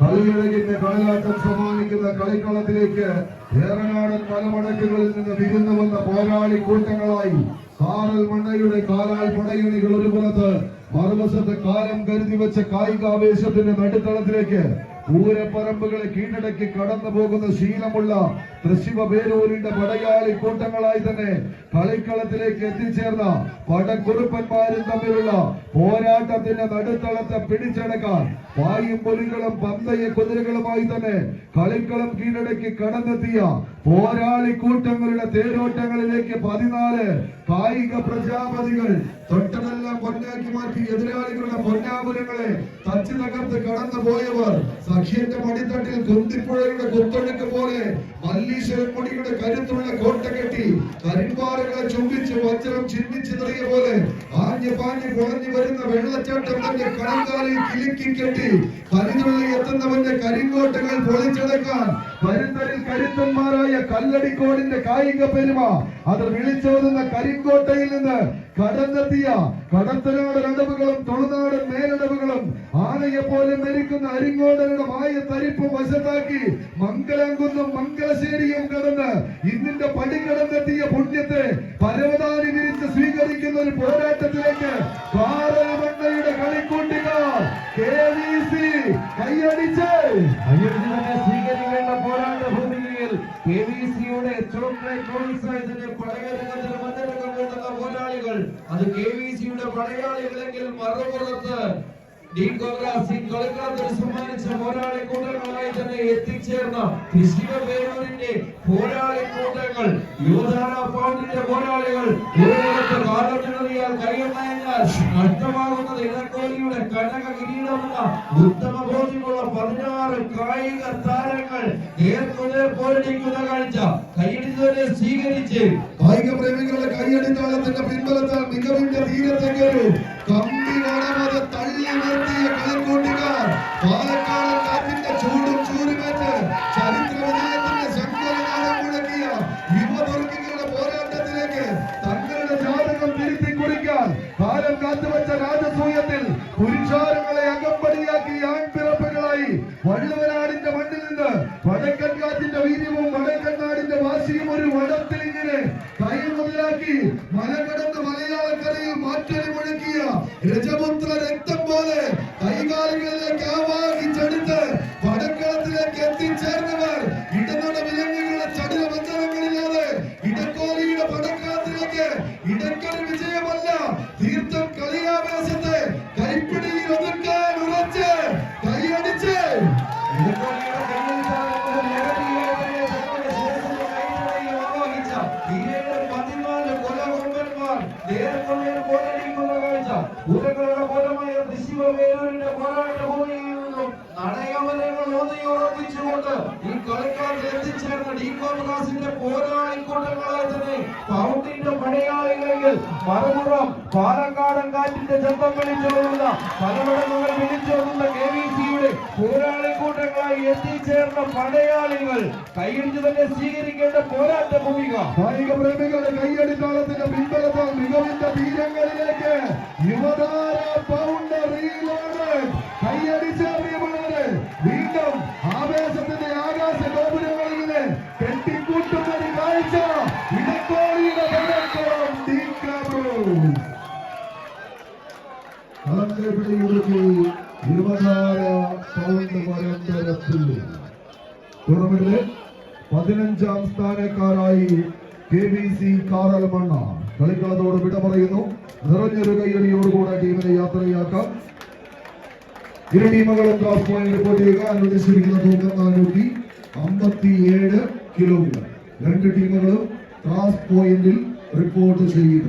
കളിയഴകിന്റെ കളിയാട്ടം സമ്മാനിക്കുന്ന കളിക്കളത്തിലേക്ക് ഏറനാടൻ മലമടക്കുകളിൽ നിന്ന് വിരുന്നു വന്ന പോരാളി കൂട്ടങ്ങളായി കാറൽ മണ്ണയുടെ കാലാൽ പടയണികൾ ഒരു പുറത്ത് മറുവശത്ത് കാലം കരുതി വെച്ച കായികാവേശത്തിന്റെ നടുത്തളത്തിലേക്ക് പൂരപ്പറമ്പുകളെ കീഴടക്കി കടന്നു പോകുന്ന ശീലമുള്ള തൃശിവ പേരൂരിന്റെ പടയാളി കൂട്ടങ്ങളായി തന്നെ കളിക്കളത്തിലേക്ക് എത്തിച്ചേർന്ന പടക്കുറുപ്പന്മാരും തമ്മിലുള്ള പോരാട്ടത്തിന്റെ നടുത്തളത്തെ പിടിച്ചടക്കാൻ വായും പൊലികളും പന്തയ കുതിരകളുമായി തന്നെ കളിക്കളം കീഴടക്കി കടന്നെത്തിയ പോരാളി കൂട്ടങ്ങളുടെ തേരോട്ടങ്ങളിലേക്ക് പതിനാല് കായിക പ്രജാപതികൾ തൊട്ടതെല്ലാം പൊന്നാക്കി മാറ്റി എതിരാളികളുടെ പൊന്നാപുരങ്ങളെ തച്ചു തകർത്ത് കടന്നു പോയവർ സഖ്യന്റെ മടിത്തട്ടിൽ കുന്തിപ്പുഴയുടെ കുത്തൊഴുക്ക് പോലെ മുടിയുടെ കരുത്തുള്ള കരിമ്പാറകളെ ചുംബിച്ച് വജ്രം ചിന്തിച്ചു തെറിയ പോലെ ആഞ്ഞു പാഞ്ഞു കുളഞ്ഞു വരുന്ന വെള്ളച്ചാട്ടം തന്റെ കണങ്കാലിൽ കിലുക്കി കെട്ടി. കരിതുള്ളി എത്തുന്നവന്റെ കരിങ്കോട്ടകൾ പൊളിച്ചടക്കാൻ വരുന്നതിൽ കരുത്തന്മാരായ കല്ലടിക്കോടിന്റെ കായിക പെരുമ. അത് വിളിച്ചോതുന്ന കരിങ്കോട്ടയിൽ നിന്ന് കടന്നെത്തിയ കടത്തനാടൻ അടവുകളും തൊളുനാടൻ മേലടവുകളും ആനയെ പോലെ മരിക്കുന്ന അരിങ്ങോടരുടെ മായ തരിപ്പ് വശത്താക്കി മംഗലംകുന്നും മംഗലശ്ശേരിയും കടന്ന് ഇന്നിന്റെ പടി സിയുടെ മഞ്ഞരംഗം കൊണ്ടുന്ന പോരാളികൾ. അത് കെ വി സിയുടെ പടയാളികളെങ്കിൽ മറുപുറത്ത് സമ്മാനിച്ച പൗണ്ടിന്റെ പോരാളികൾ കൈയൊന്നയഞ്ഞാൽ നഷ്ടമാകുന്നത് ഇടക്കോലിയുടെ കനക കിരീടമുള്ള ഉത്തമ ബോധ്യമുള്ള പതിനാറ് കായിക താരങ്ങൾ നേർക്കുനേർ പോരടിക്കുന്ന കാഴ്ച. കൈയടിച്ചവരെ സ്വീകരിച്ച് കായിക പ്രേമികളുടെ കൈയടിത്താളത്തിന്റെ പിൻബലത്താൽ മികവിന്റെ തീരത്തേക്കൊരു കമ്പി കാണാതെ തള്ളി പുരുഷാരങ്ങളെ അകമ്പടിയാക്കി ആൺപിറപ്പുകളായി വള്ളുവനാടിന്റെ മണ്ണിൽ നിന്ന് വടക്കൻ വീര്യവും വടക്കൻ വാശിയും ഒരു വടത്തിൽ ഇങ്ങനെ കൈ മുതലാക്കി മല കടന്ന് മലയാളക്കരയിൽ മാറ്റൊലി മുഴക്കിയ രജപുത്ര രക്തം പോലെ കൈകാലുകളിലേക്ക് ആവാഹിച്ചെടുത്ത് വടക്കളത്തിലേക്ക് എത്തിച്ചേർന്നവർ ഇടനട വിലങ്ങുകളെ ചടുല ബന്ധനങ്ങളില്ലാതെ ഇടക്കോലിയുടെ വടക്കളത്തിലേക്ക് ഇടക്കൽ വിജയമല്ല പൂരങ്ങളുടെ പോലമായ തൃശ്ശിവപേരൂരിന്റെ പോരാട്ട ഭൂമിയിൽ നിന്നും നടയമലകൾ ഓതിയുറപ്പിച്ചുകൊണ്ട് ഈ കളിക്കാർക്ക് എത്തിച്ചേർന്ന ഡീകോബ്രാസിന്റെ പോരാളിക്കൂട്ടങ്ങളായി തന്നെ പൗണ്ടിന്റെ പടയാളികളിൽ മറുപുറം പാലക്കാടൻ കാറ്റിന്റെ ശബ്ദം വിളിച്ചോടുന്ന പലവിടങ്ങൾ വിളിച്ചോടുന്ന കെ വി സിയുടെ പോരാളിക്കൂട്ടങ്ങളായി എത്തിച്ചേർന്ന പടയാളികൾ കൈയടിച്ചു തന്നെ സ്വീകരിക്കേണ്ട പോരാട്ട ഭൂമിക. കായിക പ്രേമികളുടെ കൈയടിത്താളത്തിന്റെ പിൻബലത്താൽ മികവിന്റെ തീരങ്ങളിലേക്ക് കളങ്കപ്പിടിയൊടുക്കി യുവതാര പൗണ്ട് പരമ്പരത്തിൽ ടൂർണമെന്റിലെ പതിനഞ്ചാം സ്ഥാനക്കാരായി കെ ബി സി കാറൽമണ്ണ കളിക്കളത്തോട് വിട പറയുന്നു. നിറഞ്ഞൊരു കയ്യടിയോടുകൂടെ ടീമിനെ യാത്രയാക്കാം. ഇരു ടീമുകളും ക്ലാസ് പോയിന്റ് റിപ്പോർട്ട് ചെയ്യുക. അനുവദിച്ചിരിക്കുന്ന തൂക്കം നാനൂറ്റി അമ്പത്തിയേഴ് കിലോമീറ്റർ രണ്ട് ടീമുകളും ക്ലാസ് പോയിന്റിൽ റിപ്പോർട്ട് ചെയ്യുക.